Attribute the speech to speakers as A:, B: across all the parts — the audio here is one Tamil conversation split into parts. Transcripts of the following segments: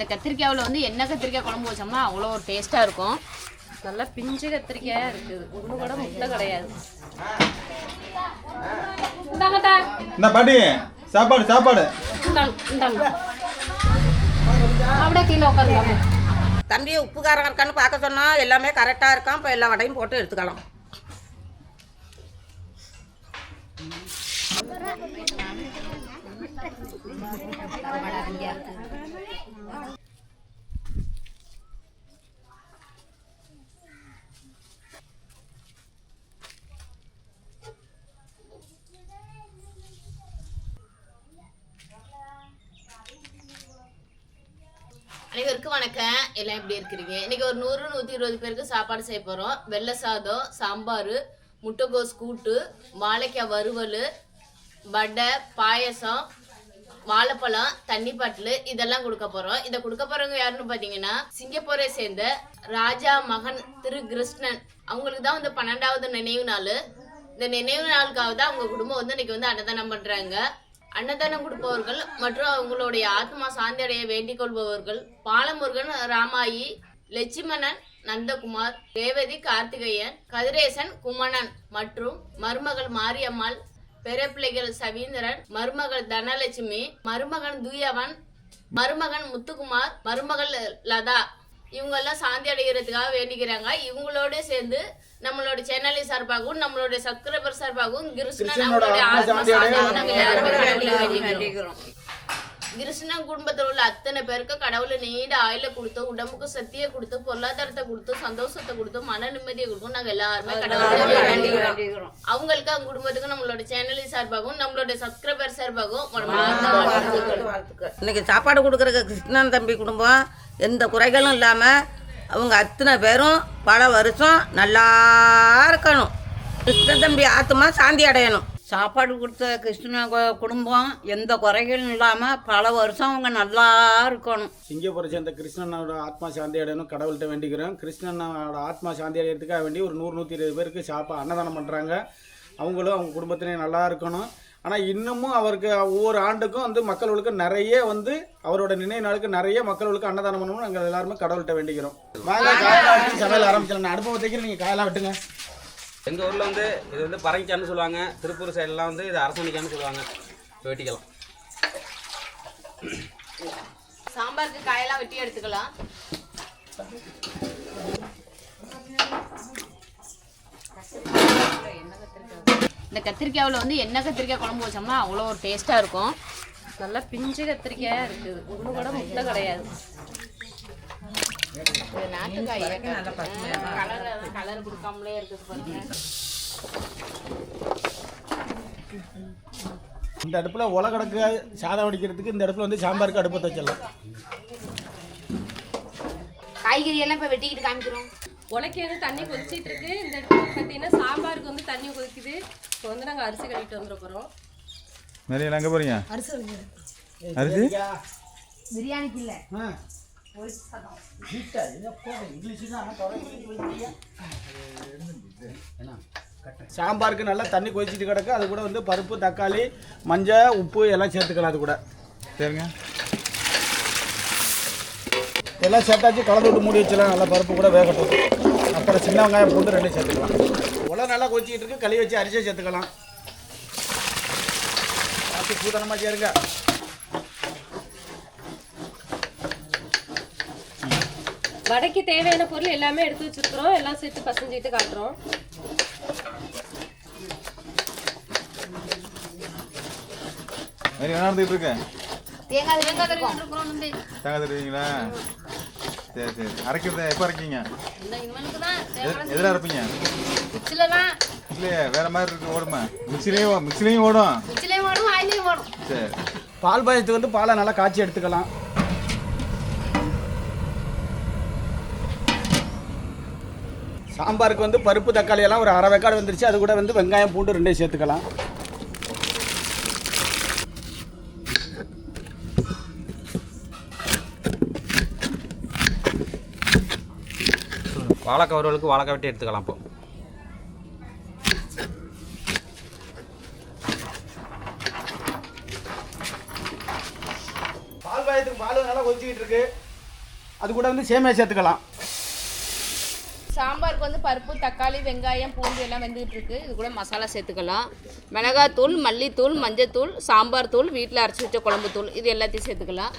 A: இந்த கத்திரிக்காவில் வந்து என்ன கத்திரிக்காய் குழம்பு வச்சோம்னா அவ்வளோ ஒரு டேஸ்ட்டாக இருக்கும்.
B: நல்லா பிஞ்சு கத்திரிக்காயா இருக்குது ஒன்று கூட முட்டை கிடையாது. இந்தாங்கட்டா
C: இந்த பாட்டி சாப்பாடு சாப்பாடு.
B: அப்படியே கீழே
D: தம்பி உப்பு காரம் இருக்கான்னு பார்க்க சொன்னா எல்லாமே கரெக்டாக இருக்கான். இப்போ எல்லா வடையும் போட்டு எடுத்துக்கலாம்.
A: அனைவருக்கும் எல்லாம் எப்படி இருக்கிறீங்க? இன்னைக்கு ஒரு நூறு நூற்றி இருபது பேருக்கு சாப்பாடு செய்ய போகிறோம் வெள்ளை சாதம் சாம்பார் முட்டைகோஸ் கூட்டு வாழைக்காய் வறுவல் வடை பாயசம் வாழைப்பழம் தண்ணி பாட்டில் இதெல்லாம் கொடுக்க போகிறோம் இதை கொடுக்க போகிறவங்க யாருன்னு பார்த்தீங்கன்னா சிங்கப்பூரை சேர்ந்த ராஜா மகன் திரு கிருஷ்ணன் அவங்களுக்கு தான் வந்து பன்னெண்டாவது நினைவு நாள். இந்த நினைவு நாளுக்காக தான் அவங்க குடும்பம் வந்து இன்னைக்கு வந்து அன்னதானம் பண்ணுறாங்க அன்னதானம் கொடுப்பவர்கள் மற்றும் அவங்களுடைய ஆத்மா சாந்தி அடைய வேண்டிக் கொள்பவர்கள் பாலமுருகன் ராமாயி லட்சுமணன் நந்தகுமார் ரேவதி கார்த்திகேயன் கதிரேசன் குமணன் மற்றும் மருமகள் மாரியம்மாள் பெரியப்பிள்ளைகள் சவீந்திரன் மருமகள் தனலட்சுமி மருமகன் தூயவன் மருமகன் முத்துக்குமார் மருமகள் லதா. இவங்க எல்லாம் சாந்தி அடைகிறதுக்காக வேண்டிக்கிறாங்க. இவங்களோட சேர்ந்து நம்மளோட சேனலை சார்பாகவும் நம்மளோட சப்ஸ்கிரைபர் சார்பாகவும் கிருஷ்ணன் அவங்களுடைய
C: ஆத்மா
A: வேண்டிக்கிறோம். கிருஷ்ணன் குடும்பத்தில் உள்ள அத்தனை பேருக்கு கடவுளை நீண்ட ஆயுள கொடுத்து உடம்புக்கு சக்தியை கொடுத்து பொருளாதாரத்தை கொடுத்து சந்தோஷத்தை கொடுத்து மன நிம்மதியை கொடுக்கும் நாங்க எல்லாருமே கடவுளை வேண்டிக்கிறோம். அவங்களுக்கு அவங்க குடும்பத்துக்கு நம்மளோட சேனலை சார்பாகவும் நம்மளோட சப்ஸ்கிரைபர் சார்பாகவும்.
D: இன்னைக்கு சாப்பாடு கொடுக்குற கிருஷ்ணன் தம்பி குடும்பம். எந்த குறைகளும் இல்லாமல் அவங்க அத்தனை பேரும் பல வருஷம் நல்லா இருக்கணும். கிருஷ்ண தம்பி ஆத்மா சாந்தி அடையணும்.
E: சாப்பாடு கொடுத்த கிருஷ்ண குடும்பம் எந்த குறைகளும் இல்லாமல் பல வருஷம் அவங்க நல்லா இருக்கணும்.
C: சிங்கப்பூரை சேர்ந்த கிருஷ்ணனோட ஆத்மா சாந்தி அடையணும் கடவுள்கிட்ட வேண்டிக்கிறோம். கிருஷ்ணனோட ஆத்மா சாந்தி அடையிறதுக்காக வேண்டி ஒரு நூறு நூற்றி இருபது பேருக்கு சாப்பா அன்னதானம் பண்ணுறாங்க அவங்களும் அவங்க குடும்பத்தினே நல்லா இருக்கணும். ஆனால் இன்னமும் அவருக்கு ஒவ்வொரு ஆண்டுக்கும் வந்து மக்களுக்கு நிறைய வந்து அவரோட நினைவு நாளுக்கு நிறைய மக்களுக்கு அன்னதானம் பண்ணணும் நாங்கள் எல்லாருமே கடவுள்கிட்ட வேண்டிக்கிறோம். வாங்க காயெல்லாம் சமையல் ஆரம்பிக்கலாம். நான் அடுப்பை வைக்கிறேன் நீங்கள் காயெல்லாம் வெட்டுங்க.
F: எங்கள் ஊரில் வந்து இது வந்து பரங்கிச்சான்னு சொல்லுவாங்க. திருப்பூர் சைடெலாம் வந்து இது அரசணிக்கான்னு சொல்லுவாங்க. வெட்டிக்கலாம்.
A: சாம்பாருக்கு காயெல்லாம் வெட்டி எடுத்துக்கலாம். இந்த கத்திரிக்காவில் வந்து என்ன கத்திரிக்காய் குழம்பு வச்சோம்னா அவ்வளோ ஒரு டேஸ்ட்டாக இருக்கும்.
B: நல்லா பிஞ்சு கத்திரிக்காயா இருக்குது. ஒன்று கூட முட்டை கிடையாது.
A: நாட்டுக்காய் கலர் கலர் கொடுக்காமலே இருக்குது பாருங்க.
C: இந்த அடுப்பில் உல கிடக்கு சாதம் வடிக்கிறதுக்கு இந்த அடுப்பில் வந்து சாம்பாருக்கு அடுப்பை வச்சிடலாம்.
A: காய்கறி எல்லாம் இப்போ வெட்டிக்கிட்டு காமிக்கிறோம்.
B: உலக்கி வந்து தண்ணி கொதிச்சிட்டு இருக்கு இந்த இடத்துல பார்த்தீங்கன்னா சாம்பாருக்கு வந்து தண்ணி கொதிக்குது. இப்போ வந்து நாங்கள் அரிசி கழிட்டு வந்துட போகிறோம்
G: நிறைய எங்கே போறீங்க? அரிசி
A: பிரியாணிக்கு? இல்லை.
C: சாம்பாருக்கு நல்லா தண்ணி கொதிச்சிட்டு கிடக்கு. அது கூட வந்து பருப்பு தக்காளி மஞ்சள் உப்பு எல்லாம் சேர்த்துக்கலாம் அது கூட.
G: சரிங்க.
C: எல்லாம் சேர்த்தாச்சு கலந்து விட்டு மூடி வச்சிடலாம் நல்லா பருப்பு கூட வேகட்டும். அப்புறம் சின்ன வெங்காயம் பூண்டு ரெண்டையும் சேர்த்துக்கலாம். உலை நல்லா கொதிச்சிட்டு இருக்கு களி வச்சு அரிசியை சேர்த்துக்கலாம். பார்த்து சூதனமாக சேருங்க.
B: வடைக்கு தேவையான பொருள் எல்லாமே எடுத்து வச்சிருக்கிறோம். எல்லாம் சேர்த்து பசஞ்சிட்டு காட்டுறோம்.
G: என்ன நடந்துட்டு இருக்கேன்
A: தேங்காய் தேங்காய்
G: தருவீங்களா? சரி சரி. அரைக்கிறது எப்போ அரைக்கீங்க
A: இந்த இவனுக்கு தான்
G: எது- எதில் அரைப்பீங்க?
A: மிச்சில தான்.
G: இல்லையே வேற மாதிரி இருக்கு ஓடுமா? மிக்சிலையும் மிக்சிலையும் ஓடும். சரி.
C: பால் பாயத்துக்கு வந்து பாலை நல்லா காய்ச்சி எடுத்துக்கலாம். சாம்பாருக்கு வந்து பருப்பு தக்காளி எல்லாம் ஒரு அரை வெக்காடு வந்துருச்சு. அது கூட வந்து வெங்காயம் பூண்டு ரெண்டையும் சேர்த்துக்கலாம்.
F: வாழைக்காய் வறுவலுக்கு வாழைக்காய் வெட்டி எடுத்துக்கலாம் இப்போ
C: பால் பாயத்துக்கு பால் நல்லா கொதிச்சிக்கிட்டு இருக்கு. அது கூட வந்து சேமியா சேர்த்துக்கலாம்.
A: சாம்பாருக்கு வந்து பருப்பு தக்காளி வெங்காயம் பூண்டு எல்லாம் வெந்துகிட்டு இருக்கு. இது கூட மசாலா சேர்த்துக்கலாம். மிளகாத்தூள் மல்லித்தூள் மஞ்சத்தூள் சாம்பார் தூள் வீட்டில் அரைச்சி வச்ச குழம்பு தூள் இது எல்லாத்தையும் சேர்த்துக்கலாம்.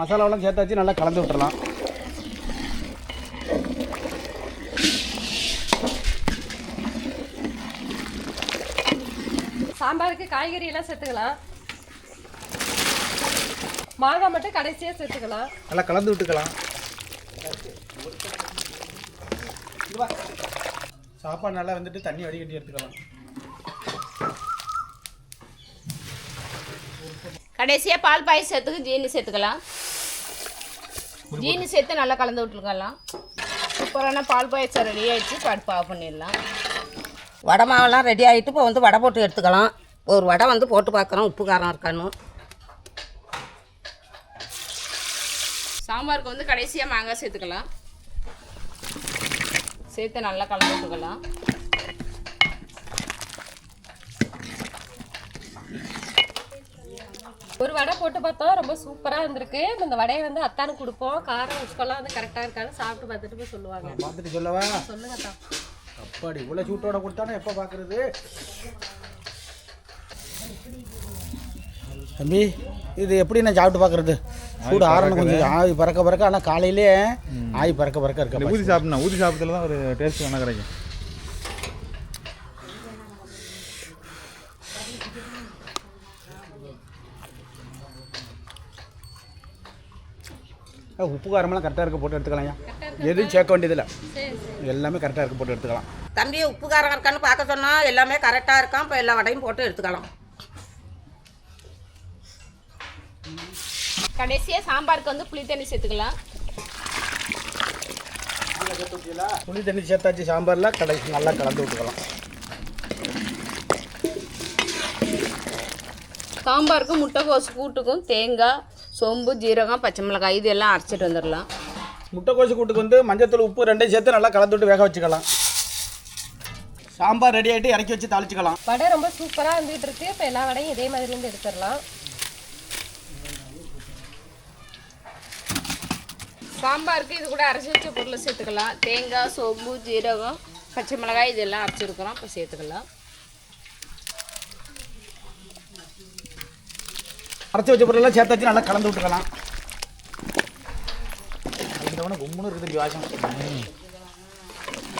C: மசாலாவெல்லாம் சேர்த்தாச்சு நல்லா கலந்து விட்டுறலாம்
B: சாம்பாருக்கு காய்கறி எல்லாம் சேர்த்துக்கலாம். மாங்காய் மட்டும் கடைசியாக சேர்த்துக்கலாம்.
C: நல்லா கலந்து விட்டுக்கலாம். சாப்பாடு நல்லா வந்துட்டு தண்ணி வடிகட்டி எடுத்துக்கலாம்.
A: கடைசியாக பால் பாயசத்துக்கு ஜீனி சேர்த்துக்கலாம். ஜீனி சேர்த்து நல்லா கலந்து விட்டுருக்கலாம் சூப்பரான பால் பாயசம் ரெடி ஆயிடுச்சு. பருப்பு ஆஃப் பண்ணிடலாம்.
D: வடை மாவெல்லாம் ரெடி ஆகிட்டு இப்போ வந்து வடை போட்டு எடுத்துக்கலாம். ஒரு வடை வந்து போட்டு பார்க்குறோம். உப்பு காரம் இருக்கான்னு.
A: சாம்பாருக்கு வந்து கடைசியாக மாங்காய் சேர்த்துக்கலாம். சேர்த்து நல்லா கலந்து விட்டுக்கலாம்
B: ஒரு வடை போட்டு பார்த்தோம் ரொம்ப சூப்பராக இருந்திருக்கு. இந்த வடையை வந்து அத்தானு கொடுப்போம். காரம் உப்புலாம் வந்து கரெக்டாக இருக்கான்னு சாப்பிட்டு பார்த்துட்டு போய் சொல்லுவாங்க.
C: பார்த்துட்டு சொல்லவா?
B: சொல்லுங்க அத்தா.
C: அப்பாடி இவ்வளோ சூட்டோட கொடுத்தானே எப்போ பார்க்குறது? தம்பி இது எப்படி நான் சாப்பிட்டு பார்க்குறது? சூடு ஆறணும் கொஞ்சம். ஆவி பறக்க பறக்க ஆனால் காலையிலே ஆவி பறக்க பறக்க இருக்க
G: ஊதி சாப்பிடணும் ஊதி சாப்பிட்டதுல தான் ஒரு டேஸ்ட் வேணா கிடைக்கும்.
C: உப்பு காரமெல்லாம் கரெக்டாக இருக்க போட்டு எடுத்துக்கலாம் எதுவும் சேர்க்க வேண்டியதில்லை. எல்லாமே கரெக்டாக இருக்க போட்டு எடுத்துக்கலாம்.
D: தம்பி உப்பு காரம் இருக்கான்னு பார்க்க சொன்னால் எல்லாமே கரெக்டாக இருக்கான். இப்போ எல்லா வடையும் போட்டு எடுத்துக்கலாம்.
A: கடைசியாக சாம்பாருக்கு வந்து புளி தண்ணி சேர்த்துக்கலாம்.
C: புளி தண்ணி சேர்த்தாச்சு சாம்பாரில். கடைசி நல்லா கலந்து விட்டுக்கலாம்.
A: சாம்பாருக்கு முட்டைக்கோசு கூட்டுக்கும் தேங்காய் சோம்பு ஜீரகம் பச்சை மிளகாய் இது எல்லாம் அரைச்சிட்டு வந்துடலாம்.
C: முட்டைக்கோசு கூட்டுக்கு வந்து மஞ்சத்தூள் உப்பு ரெண்டையும் சேர்த்து நல்லா கலந்து விட்டு வேக வச்சுக்கலாம். சாம்பார் ரெடி ஆகிட்டு இறக்கி வச்சு தாளிச்சுக்கலாம்.
B: வடை ரொம்ப சூப்பராக இருந்துகிட்டு இருக்கு. இப்போ எல்லா வடையும் இதே மாதிரி இருந்து எடுத்துடலாம்.
A: சாம்பாருக்கு இது கூட அரைச்சி வச்ச பொருளை சேர்த்துக்கலாம். தேங்காய் சோம்பு ஜீரகம் பச்சை மிளகாய் இதெல்லாம் அரைச்சிருக்கிறோம் இப்போ சேர்த்துக்கலாம்.
C: அரைச்சி வச்ச பொருளெல்லாம் சேர்த்தாச்சு நல்லா கலந்து விட்டுக்கலாம். கலந்தவன கும்முன்னு இருக்குது வாசம்.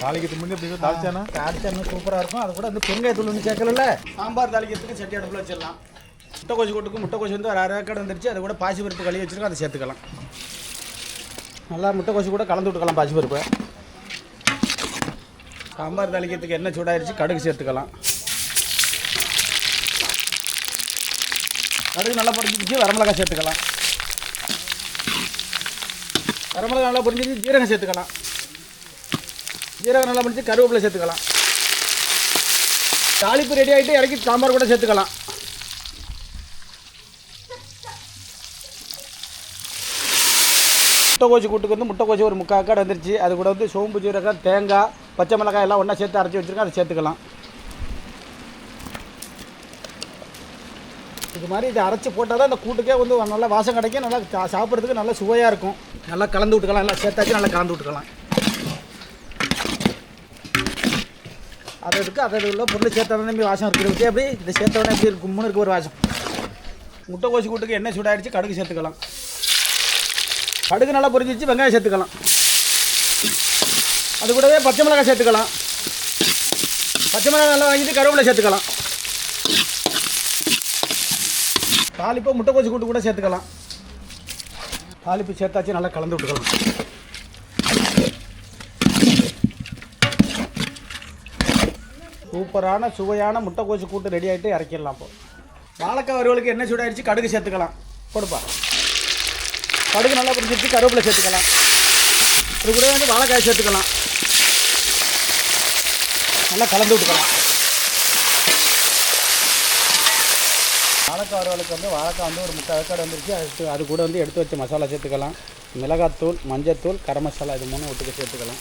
G: தாளிக்கு முன்னே அப்படி தாளிச்சானா?
C: தாளிச்சா இன்னும் சூப்பராக இருக்கும். அது கூட வந்து பெருங்காயத்தூள் ஒன்று சேர்க்கல சாம்பார் தாளிக்கிறதுக்கு சட்டி அடுப்பில் வச்சிடலாம். முட்டைக்கோசு கூட்டுக்கு முட்டைக்கோசு வந்து ஒரு அரை கடை வந்துருச்சு. அது கூட பாசி பருப்பு கழுவி வச்சிருக்கோம். அதை சேர்த்துக்கலாம். நல்லா முட்டைக்கோசு கூட கலந்து விட்டுக்கலாம் பாசி பருப்பு சாம்பார் தாளிக்கிறதுக்கு எண்ணெய் சூடாயிருச்சு கடுகு சேர்த்துக்கலாம். கடுகு நல்லா பொரிஞ்சிச்சு வரமிளகாய் சேர்த்துக்கலாம். வரமிளகாய் நல்லா பொரிஞ்சிச்சு ஜீரகம் சேர்த்துக்கலாம். ஜீரகம் நல்லா பொரிஞ்சு கருவேப்பிலை சேர்த்துக்கலாம். தாளிப்பு ரெடி ஆகிட்டு இறக்கி சாம்பார் கூட சேர்த்துக்கலாம். முட்டைக்கோச்சி கூட்டுக்கு வந்து முட்டைக்கோச்சு ஒரு முக்கால் காடு வந்துருச்சு. அது கூட வந்து சோம்பு ஜீரகம் தேங்காய் பச்சை மிளகாய் எல்லாம் ஒன்றா சேர்த்து அரைச்சி வச்சுருக்கோம் அதை சேர்த்துக்கலாம். இது மாதிரி இதை அரைச்சி போட்டால் தான் இந்த கூட்டுக்கே வந்து நல்லா வாசம் கிடைக்கும். நல்லா சா- சாப்பிட்றதுக்கு நல்லா சுவையாக இருக்கும். நல்லா கலந்து விட்டுக்கலாம். நல்லா சேர்த்தாச்சும் நல்லா கலந்து விட்டுக்கலாம். அதை இருக்குது அதை உள்ள பொருள் சேர்த்தா தான் வாசம் இருக்கிறது எப்படி இதை சேர்த்தவொடனே எப்படி இருக்கும் கும்முன்னு இருக்கு ஒரு வாசம். முட்டை கோசி கூட்டுக்கு எண்ணெய் சூடாயிடுச்சு கடுகு சேர்த்துக்கலாம். கடுகு நல்லா பொரிஞ்சிச்சு வெங்காயம் சேர்த்துக்கலாம். அது கூடவே பச்சை மிளகாய் சேர்த்துக்கலாம். பச்சை மிளகாய் நல்லா வாங்கிட்டு கருவேப்பிலை சேர்த்துக்கலாம். தாளிப்பை முட்டைக்கோசு கூட்டு கூட சேர்த்துக்கலாம். தாளிப்பு சேர்த்தாச்சு நல்லா கலந்து விட்டுக்கலாம். சூப்பரான சுவையான முட்டைக்கோசு கூட்டு ரெடி ஆகிட்டு இறக்கிடலாம் இப்போ. வாழைக்காய் வறுவலுக்கு என்ன சூடாயிடுச்சு கடுகு சேர்த்துக்கலாம். கொடுப்பா கடுகு நல்லா பிடிச்சிருச்சு கருவேப்பிலை சேர்த்துக்கலாம். இது கூட வந்து வாழைக்காய் சேர்த்துக்கலாம். நல்லா கலந்து விட்டுக்கலாம். வாழைக்காய் வரவளுக்கு வந்து வாழைக்காய் வந்து ஒரு முட்டை வேக்காடு வந்துருச்சு. அது அது கூட வந்து எடுத்து வச்ச மசாலா சேர்த்துக்கலாம். மிளகாத்தூள் மஞ்சத்தூள் கரம் மசாலா இது மூணு ஒட்டுக்க சேர்த்துக்கலாம்.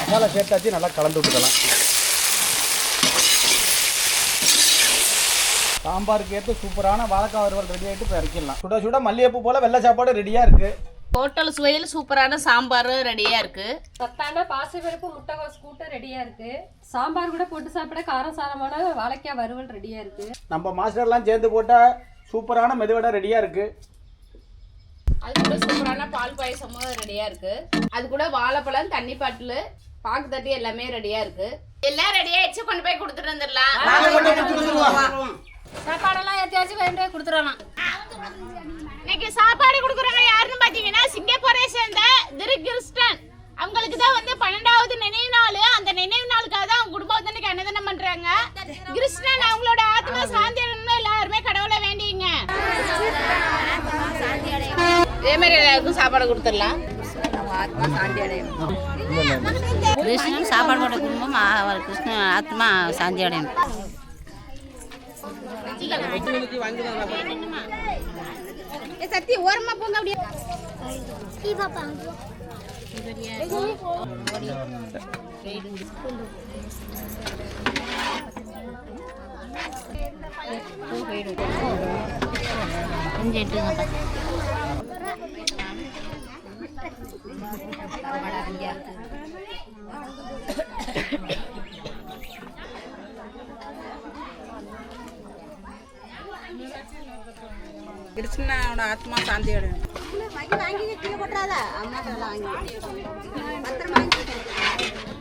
C: மசாலா சேர்த்தாச்சு நல்லா கலந்து விட்டுக்கலாம். சாம்பாருக்கு ஏற்ற சூப்பரான வாழைக்காய் வறுவல் ரெடி ஆகிட்டு இப்போ இறக்கிடலாம். சுட சுட மல்லிகைப்பூ போல் வெள்ளை சாப்பாடு ரெடியாக இருக்குது
A: ஹோட்டல் சுவையில் சூப்பரான சாம்பார் ரெடியாக இருக்குது
B: சத்தான பாசிப்பருப்பு முட்டைகோஸ் கூட்டு ரெடியா இருக்கு. சாம்பார் கூட போட்டு சாப்பிட காரம் சாரமான வாழைக்காய் வறுவல் ரெடியா இருக்கு.
C: நம்ம மாஸ்டர்லாம் சேர்ந்து போட்டால் சூப்பரான மெதுவடை ரெடியாக இருக்குது
A: அது கூட சூப்பரான பால் பாயசமும் ரெடியாக இருக்குது அது கூட வாழைப்பழம் தண்ணி பாட்டில் பாக்கு தட்டி எல்லாமே ரெடியாக இருக்குது எல்லாம் ரெடி ஆயிடுச்சு கொண்டு போய் கொடுத்துட்டு வந்துடலாம்.
B: சாப்பாடெல்லாம் ஏற்றியாச்சும் கொண்டு போய் கொடுத்துடலாம்.
A: இன்னைக்கு சாப்பாடு கொடுக்குறவங்க யாருன்னு பார்த்தீங்கன்னா சிங்கப்பூரை சேர்ந்த திரு கிறிஸ்டன் அவங்களுக்கு தான் வந்து பன்னெண்டாவது நினைவு நாள். அந்த நினைவு நாளுக்காக தான் அவங்க இன்னைக்கு அன்னதானம் பண்றாங்க. கிறிஸ்டன் அவங்களோட ஆத்மா சாந்தி எல்லாருமே கடவுளை வேண்டிங்க. இதே மாதிரி எல்லாருக்கும் சாப்பாடு கொடுத்துடலாம்.
E: கிருஷ்ணன் சாப்பாடு போட்ட குடும்பம் கிருஷ்ணன் ஆத்மா சாந்தி அடையணும்.
A: சத்தி ஓரமா போங்க அப்படியே
E: கொஞ்சம்
D: கிருஷ்ணனோட ஆத்மா சாந்தி அடையும்.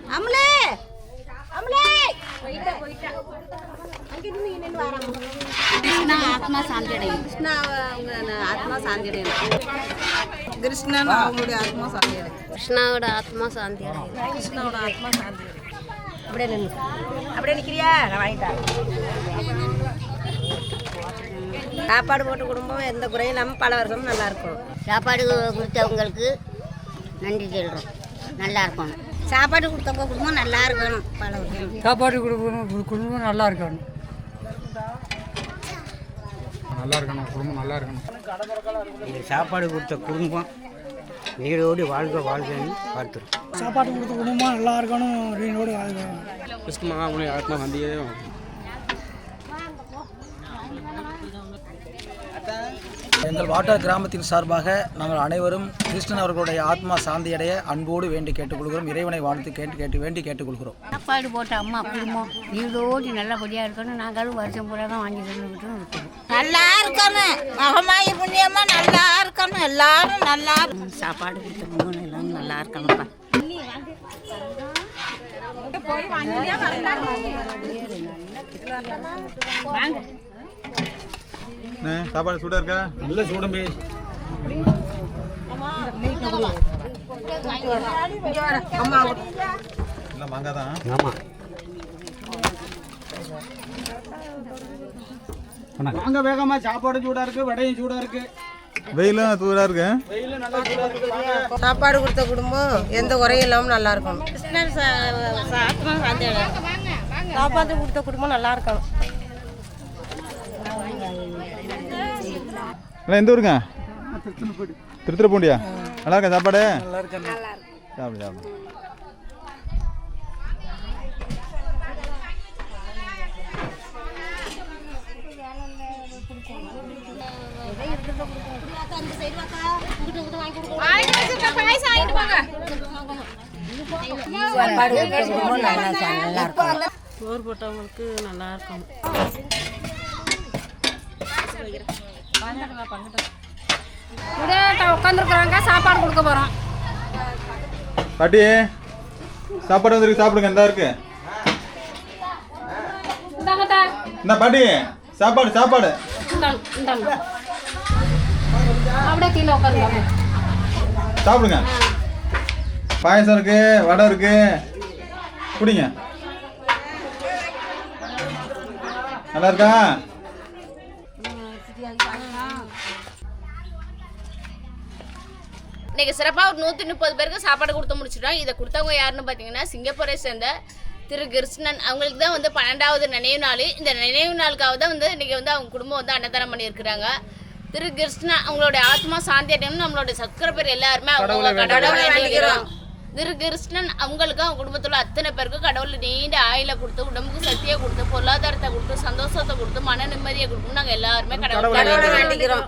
E: அமலே! அமலே! கிருஷ்ணா ஆத்மா சாந்தி அடையும். கிருஷ்ணா அவங்க ஆத்மா சாந்தி அடையும்.
D: கிருஷ்ணன் அவங்களுடைய ஆத்மா சாந்தி அடையும்.
E: கிருஷ்ணாவோட ஆத்மா சாந்தி அடையும்.
D: கிருஷ்ணனோட ஆத்மா சாந்தி அடையும்.
E: அப்படியே நில்லு. அப்படியே நிற்கிறியா நான் வாங்கிட்டேன் சாப்பாடு போட்டு குடும்பம் எந்த குறையும் இல்லாமல் பல வருஷமும் நல்லா இருக்கும் சாப்பாடு கொடுத்தவங்களுக்கு நன்றி சொல்கிறோம் நல்லா இருக்கணும். சாப்பாடு கொடுத்தவங்க குடும்பம் நல்லா இருக்கணும் பல வருஷம்
H: சாப்பாடு கொடுக்கணும் குடும்பம் நல்லா இருக்கணும். நல்லா இருக்கணும் குடும்பம் நல்லா இருக்கணும்.
I: இது சாப்பாடு கொடுத்த குடும்பம் நீரோடு வாழ்க வாழ்கன்னு பார்த்துரும்
H: சாப்பாடு கொடுத்த குடும்பம் நல்லா இருக்கணும் நீரோடு வாழ்க.
F: கிருஷ்ணா அவங்களுடைய ஆத்மா சந்தியே
H: எங்கள் வாட்டார் கிராமத்தின் சார்பாக நாங்கள் அனைவரும் கிருஷ்ணன் அவர்களுடைய ஆத்மா சாந்தியடைய அன்போடு வேண்டி கேட்டுக்கொள்கிறோம். இறைவனை வாழ்த்து கேட்டு கேட்டு வேண்டி கேட்டுக்கொள்கிறோம்.
E: சாப்பாடு போட்ட அம்மா குடும்பம் வீடோடு நல்லபடியாக இருக்கணும். நாங்களும் வருஷம் பூரா தான் வாங்கி தந்துக்கிட்டும் நல்லா இருக்கணும். மகமாயி புண்ணியமா நல்லா இருக்கணும். எல்லாரும் நல்லா சாப்பாடு கொடுத்த குடும்பம் எல்லாரும் நல்லா இருக்கணும்ப்பா.
G: அண்ணே, சாப்பாடு சூடாக இருக்கா?
C: நல்ல சூடம்பி
G: இல்லை மாங்காய் தான்.
I: ஆமாம்
C: வாங்க வேகமா சாப்பாடு சூடா இருக்கு வடையும் சூடா இருக்கு.
G: வெயிலும்
C: சூடா இருக்கு.
D: சாப்பாடு கொடுத்த குடும்பம் எந்த குறையும் இல்லாமல் நல்லா
E: அடையும்
B: சாப்பாடு கொடுத்த குடும்பம் நல்லா இருக்கணும்.
G: அண்ணா எந்த ஊருங்க? திருத்துறைப்பூண்டியா நல்லா இருக்கா சாப்பாடு? சாப்பிடு சாப்பிடு.
E: நல்லா
B: சோறு போட்டவங்களுக்கு நல்லா இருக்கும் உட்காந்துருக்குறாங்க சாப்பாடு கொடுக்க போகிறோம்
G: பாட்டி சாப்பாடு வந்துருக்கு சாப்பிடுங்க இந்த இருக்கு. இந்த பாட்டி சாப்பாடு சாப்பாடு.
B: அப்படியே கீழே
G: சாப்பிடுங்க. பாயசம் இருக்கு வடை இருக்கு. குடிங்க. நல்லா இருக்கா?
A: இன்னைக்கு சிறப்பாக ஒரு நூற்றி முப்பது பேருக்கு சாப்பாடு கொடுத்து முடிச்சிட்டோம். இதை கொடுத்தவங்க யாருன்னு பார்த்தீங்கன்னா சிங்கப்பூரை சேர்ந்த திரு கிருஷ்ணன். அவங்களுக்கு தான் வந்து பன்னெண்டாவது நினைவு நாள். இந்த நினைவு நாளுக்காக தான் வந்து இன்னைக்கு வந்து அவங்க குடும்பம் வந்து அன்னதானம் பண்ணியிருக்கிறாங்க. திரு கிருஷ்ணா அவங்களோட ஆத்மா சாந்தி அடையணும்னு நம்மளோட சக்கர பேர் எல்லாருமே அவங்க கடவுளை திரு கிருஷ்ணன் அவங்களுக்கு அவங்க குடும்பத்துல அத்தனை பேருக்கும் கடவுள் நீண்ட ஆயில கொடுத்து உடம்புக்கு சக்தியை கொடுத்து பொருளாதாரத்தை கொடுத்து சந்தோஷத்தை கொடுத்து மன நிம்மதியை கொடுக்கும் நாங்க எல்லாருமே கடவுள்
D: கடவுளை வேண்டிக்கிறோம்